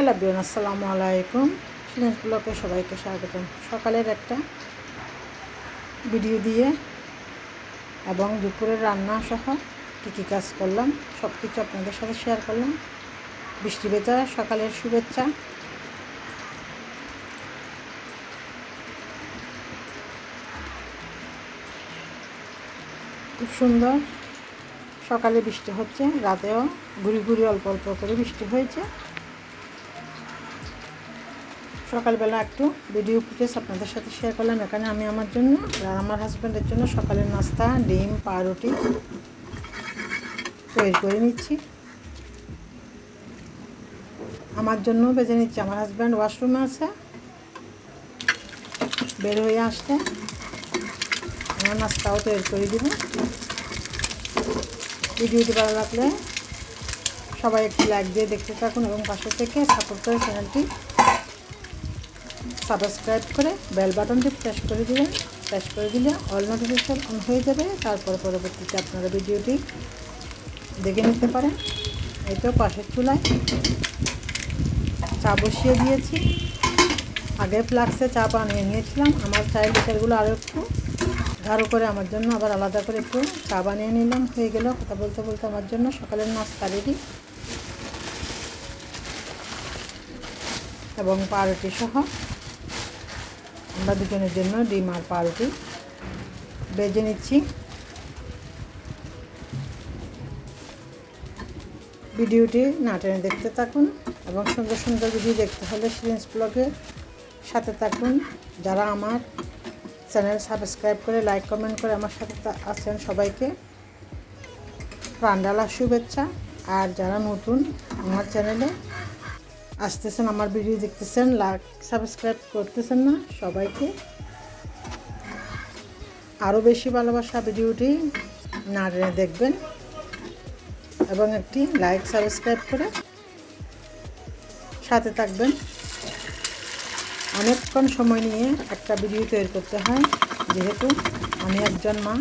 Hello বিয়ন, আসসালামু আলাইকুম। সিনেস ব্লকে সবাইকে স্বাগতম। সকালের একটা ভিডিও দিয়ে এবং দুপুরের রান্না সহ কী কী কাজ করলাম সব কিছু আপনাদের সাথে শেয়ার করলাম। বৃষ্টি বেচা সকালের শুভেচ্ছা। খুব সুন্দর সকালে বৃষ্টি হচ্ছে, রাতেও ঘুরি ঘুরি অল্প অল্প করে বৃষ্টি হয়েছে। সকালবেলা একটু ভিডিও ফুটেজ আপনাদের সাথে শেয়ার করলাম। এখানে আমি আমার জন্য আর আমার হাজব্যান্ডের জন্য সকালের নাস্তা, ডিম, পাউরুটি তৈরি করে নিচ্ছি। আমার জন্য বেজে নিচ্ছি আমার হাজব্যান্ড ওয়াশরুমে আছে। বের হয়ে আসতে আমার নাস্তাও তৈরি করে দিব। ভিডিওটি ভালো লাগলে সবাই একটু লাইক দিয়ে দেখতে থাকুন এবং পাশে থেকে সাপোর্ট করে চ্যানেলটি সাবস্ক্রাইব করে বেল বাটনটি প্রেস করে দিবেন। প্রেস করে দিলে অল নোটিফিকেশন অন হয়ে যাবে। তারপর পরবর্তীতে আপনারা ভিডিওটি দেখে নিতে পারেন। এই তো পাশের চুলায় চা বসিয়ে দিয়েছি। আগে ফ্লাক্সে চা বানিয়ে নিয়েছিলাম। আমার চায়ের লিটারগুলো আরও একটু গাঢ় করে আমার জন্য আবার আলাদা করে একটু চা বানিয়ে নিলাম। হয়ে গেল কথা বলতে বলতে আমার জন্য সকালের নাস্তা রেডি। এবং পাউরুটি সহ আমরা দুজনের জন্য ডিম আর পাউরুটি। বেজে নিচ্ছি। ভিডিওটি না টেনে দেখতে থাকুন এবং সুন্দর সুন্দর ভিডিও দেখতে হলে সিরিঞ্জ ব্লগের সাথে থাকুন। যারা আমার চ্যানেল সাবস্ক্রাইব করে লাইক, কমেন্ট করে আমার সাথে আছেন সবাইকে প্রাণডালা শুভেচ্ছা। আর যারা নতুন আমার চ্যানেলে আসতেছেন আমার ভিডিও দেখতেছেন লাইক সাবস্ক্রাইব করতেছেন না সবাইকে। আরও বেশি ভালোবাসা ভিডিওটি না দেখবেন। এবং একটি লাইক সাবস্ক্রাইব করে সাথে থাকবেন। অনেকক্ষণ সময় নিয়ে একটা ভিডিও তৈরি করতে হয়, যেহেতু আমি একজন মা,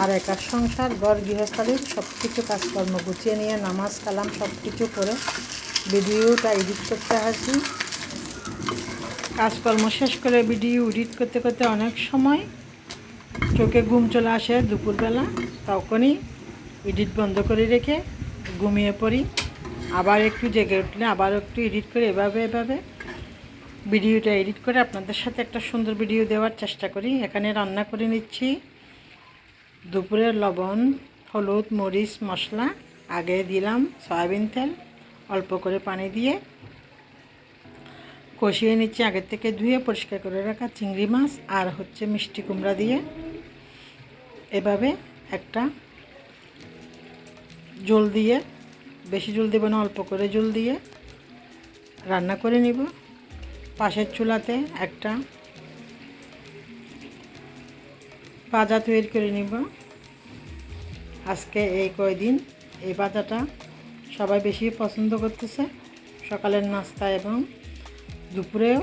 আর একার সংসার, ঘর, গৃহস্থালীর সব কিছু কাজকর্ম গুছিয়ে নিয়ে নামাজ, কালাম সব কিছু করে ভিডিওটা এডিট করতে আসি। কাজকর্ম শেষ করে ভিডিও এডিট করতে করতে অনেক সময় চোখে ঘুম চলে আসে দুপুরবেলা, তখনই এডিট বন্ধ করে রেখে ঘুমিয়ে পড়ি। আবার একটু জেগে উঠলে আবার একটু এডিট করে এভাবে এভাবে ভিডিওটা এডিট করে আপনাদের সাথে একটা সুন্দর ভিডিও দেওয়ার চেষ্টা করি। এখানে রান্না করে নিচ্ছি দুপুরের লবণ, হলুদ, মরিচ, মশলা, আগে দিলাম সয়াবিন তেল অল্প করে পানি দিয়ে কষিয়ে নিচ্ছি। আগের থেকে ধুয়ে পরিষ্কার করে রাখা চিংড়ি মাছ আর হচ্ছে মিষ্টি কুমড়া দিয়ে। এভাবে একটা জল দিয়ে, বেশি জল দেবো না, অল্প করে জল দিয়ে রান্না করে নিব। পাশের চুলাতে একটা ভাজা তৈরি করে নিব। আজকে এই কয়দিন এই ভাজাটা সবাই বেশি পছন্দ করতেছে। সকালের নাস্তা এবং দুপুরেও।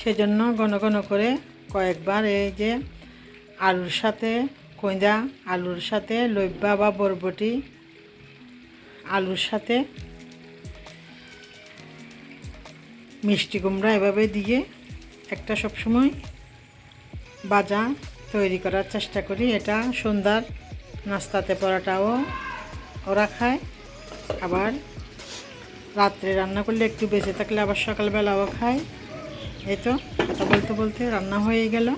সেজন্য ঘন ঘন করে কয়েকবার এই যে আলুর সাথে কইদা আলুর সাথে লইব্বা বা বরবটি, আলুর সাথে মিষ্টি কুমড়া এভাবে দিয়ে একটা সবসময় বাজা তৈরি করার চেষ্টা করি। এটা সন্ধ্যার নাস্তাতে পরাটাও ওরা খায়। আবার রাত্রে রান্না করলে একটু বেঁচে থাকলে আবার সকালবেলাও খায়। এই তো কথা বলতে বলতে রান্না হয়ে গেল।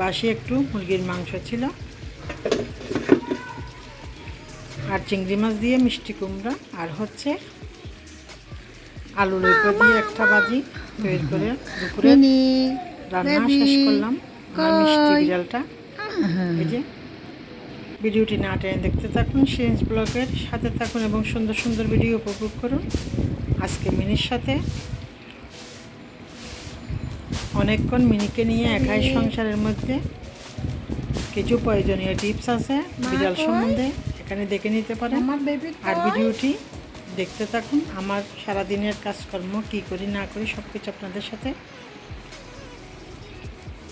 বাসি একটু মুরগির মাংস ছিল। আর চিংড়ি মাছ দিয়ে মিষ্টি কুমড়া। আর হচ্ছে আলু লইপো দিয়ে একটা ভাজি তৈরি করে দুপুরে রান্না শেষ করলাম। মিষ্টি বিড়ালটা। এই যে ভিডিওটি না টেনে দেখতে থাকুন সেন্স ব্লগের সাথে থাকুন এবং সুন্দর সুন্দর ভিডিও উপভোগ করুন। আজকে মিনির সাথে অনেকক্ষণ মিনিকে নিয়ে একাই সংসারের মধ্যে কিছু প্রয়োজনীয় টিপস আছে বিড়াল সম্বন্ধে এখানে দেখে নিতে পারেন। আর ভিডিওটি দেখতে থাকুন আমার সারাদিনের কাজকর্ম কি করি না করি সব কিছু আপনাদের সাথে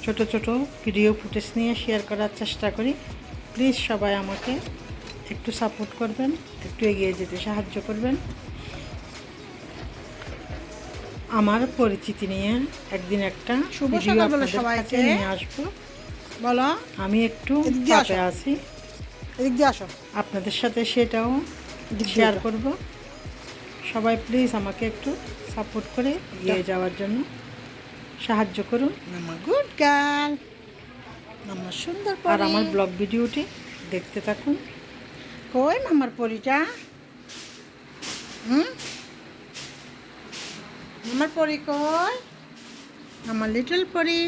ছোট ছোট ভিডিও ফুটেজ নিয়ে শেয়ার করার চেষ্টা করি। প্লিজ সবাই আমাকে একটু সাপোর্ট করবেন একটু এগিয়ে যেতে সাহায্য করবেন। আমার পরিচিতি নিয়ে একদিন একটা সবাইকে। নিয়ে আসব। বলো। আমি একটু চাপে আছি। এদিক দিয়ে আসো। আপনাদের সাথে সেটাও শেয়ার। করব। সবাই প্লিজ আমাকে একটু সাপোর্ট করে এগিয়ে যাওয়ার জন্য সাহায্য করুন। গুড গার্ল মামা সুন্দর আর আমার ব্লগ ভিডিওটি দেখতে থাকুন। কই মামার পরিটা? হুম? মামার পরি কই? আমার লিটল পরি।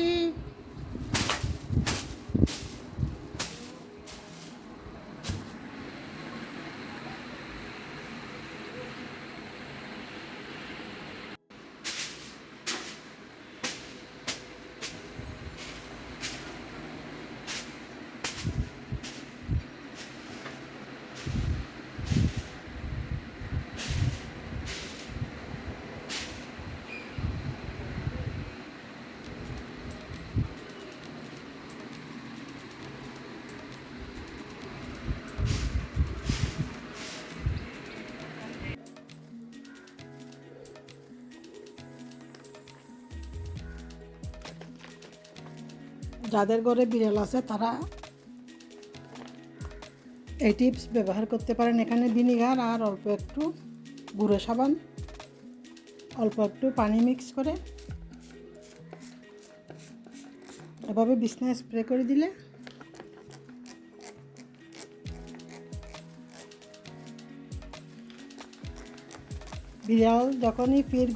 যাদের ঘরে বিড়াল আছে, তারা এই টিপস ব্যবহার করতে পারেন। এখানে ভিনিগার আর অল্প একটু গুঁড়ো সাবান, অল্প একটু পানি মিক্স করে এভাবে বিছনায় স্প্রে করে দিলে বিড়াল যখনই পির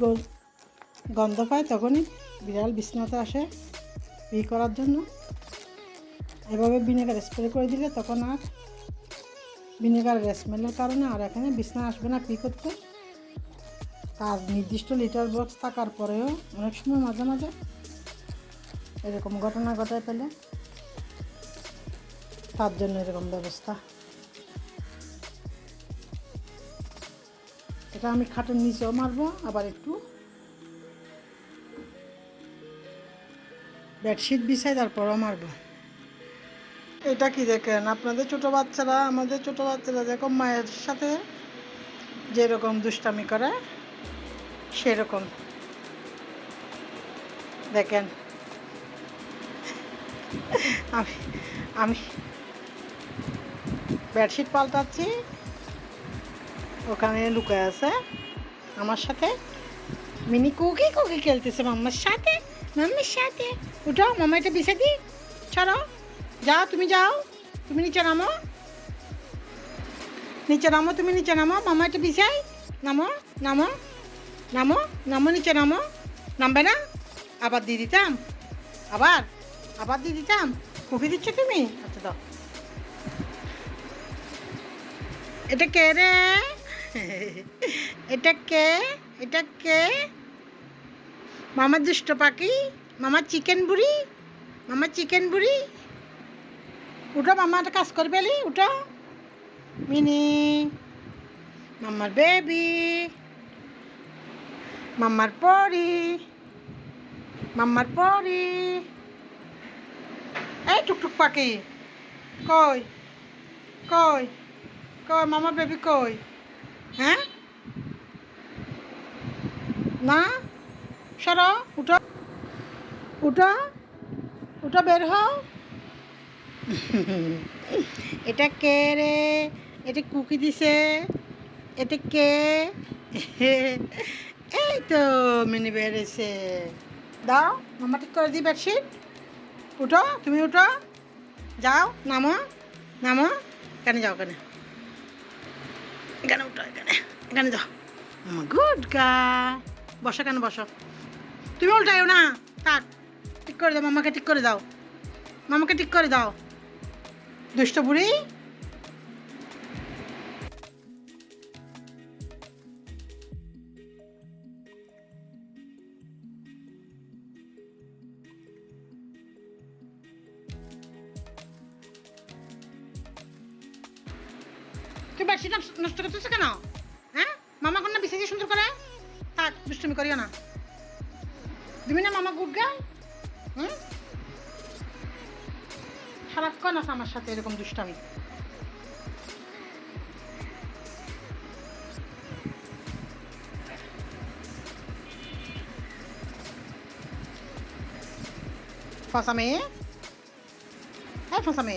গন্ধ পায়, তখনই বিড়াল বিছনাতে আসে। পি করার জন্য। এভাবে ভিনেগার স্প্রে করে দিলে তখন আর ভিনেগারের স্মেলের কারণে আর এখানে বিছনা আসবে না পি করতে। তার নির্দিষ্ট লিটার বক্স থাকার পরেও অনেক সময় মাঝে মাঝে এরকম ঘটনা ঘটায় ফেলে। তার জন্য এরকম ব্যবস্থা। এটা আমি খাটের নিচেও মারবো, আবার একটু বেডশিট বিছাই তারপরও মারবো। এটা কি দেখেন? আপনাদের ছোট বাচ্চারা, আমাদের ছোট বাচ্চারা যেরকম মায়ের সাথে যেরকম দুষ্টামি করে, সেরকম। দেখেন। আমি আমি বেডশিট পাল্টাচ্ছি, ওখানে লুকায় আছে আমার সাথে। মিনি কুকি কুকি খেলতেছে মাম্মার সাথে মাম্মার সাথে। উঠো মামা এটা বিছে দি ছাড়ো যাও তুমি যাও, তুমি নিচে নামো। নিচে নামো, তুমি নিচে নামো, মামা এটা বিছাই নামো নামো নামো নামো, নিচে নামো। নামবে না? আবার দিয়ে দিতাম। আবার আবার দিয়ে দিতাম। কুকি দিচ্ছ তুমি? আচ্ছা দাও। এটা কে রে? এটা কে? এটা কে? মামা দুষ্ট পাখি? মামার চিকেন বুড়ি? মামার চিকেন বুড়ি? উঠো মামা, একটা কাজ করে পেলি উঠো। মিনি, মামার বেবি মামার পরি মামার পরি। এই টুকটুক পাখি, কই? কই? কই, মামার বেবি কই? হ্যাঁ? না? সরো, উঠো। উঠো উঠো বের হও। এটা কে রে? এটা কুকি দিছে। এটা কে? এই তো, মিনি বেড়েছে দাও, মামা ঠিক করে দিই বেডশিট উঠো, তুমি উঠো। যাও, নামো নামো। এখানে যাও, এখানে। এখানে উঠো, এখানে। এখানে যাও। গুড গা বসো কেন বসো। তুমি উল্টাইও না। থাক। করে দাও, মামাকে ঠিক করে দাও। মামাকে ঠিক করে দাও। দুষ্ট বুড়ি। তুই বেশি নষ্ট করতেছো কেন? হ্যাঁ? মামা কোন বিশেষ সুন্দর করে? থাক, দুষ্টুমি করিও না। তুমি না মামা গুড গাই হুম সারাক্ষণ আছে আমার সাথে এরকম দুষ্টামি Faça-me. É, faça-me.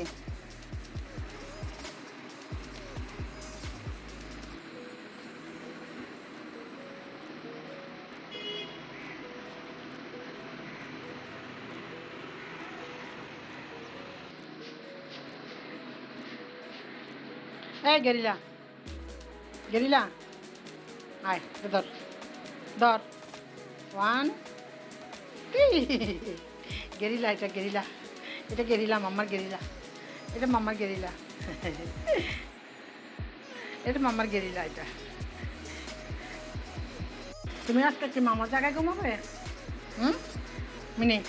এই গেরিলা। গেরিলা? আয় ধর। ধর। ওয়ান গেরিলা, এটা গেরিলা। এটা গেরিলা মাম্মার গেরিলা। এটা মাম্মার গেরিলা। এটা মাম্মার গেরিলা, এটা। তুমি আজকে কি মামার জায়গায় ঘুমাবে? হুম? মিনি।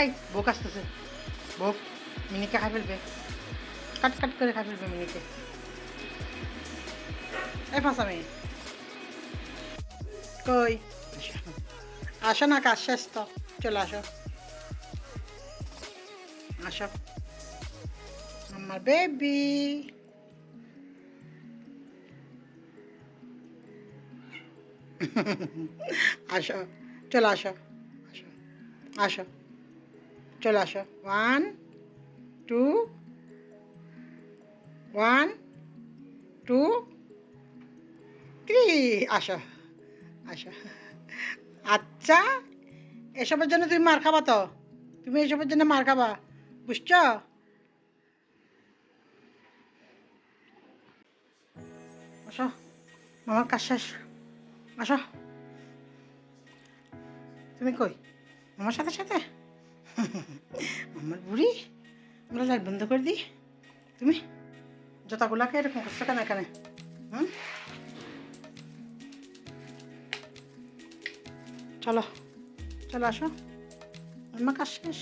এই, বোক আসতেছে। বোক, মিনিকে খাই ফেলবে। কাট কাট করে খাই ফেলবে মিনিকে এই ফাঁসা মেয়ে কই? আসো না, কাজ শেষ তো। চলে আসো। আসো। আমার বেবি আসো, চলে আসো। আসো। আসো। চলে আসো। One two one two three আসো আসো। আচ্ছা এসবের জন্য তুমি মার খাবা তো? তুমি এসবের জন্য মার খাবা, বুঝছ? আসো মামার কাজ শেষ। আসো। তুমি কই? মামার সাথে সাথে? আমার বুড়ি? আমরা লাইট বন্ধ করে দিই। তুমি? জুতাগুলাকে এরকম করছ কেন এখানে? হুম? চলো চলো আসো। আমার কাজ শেষ।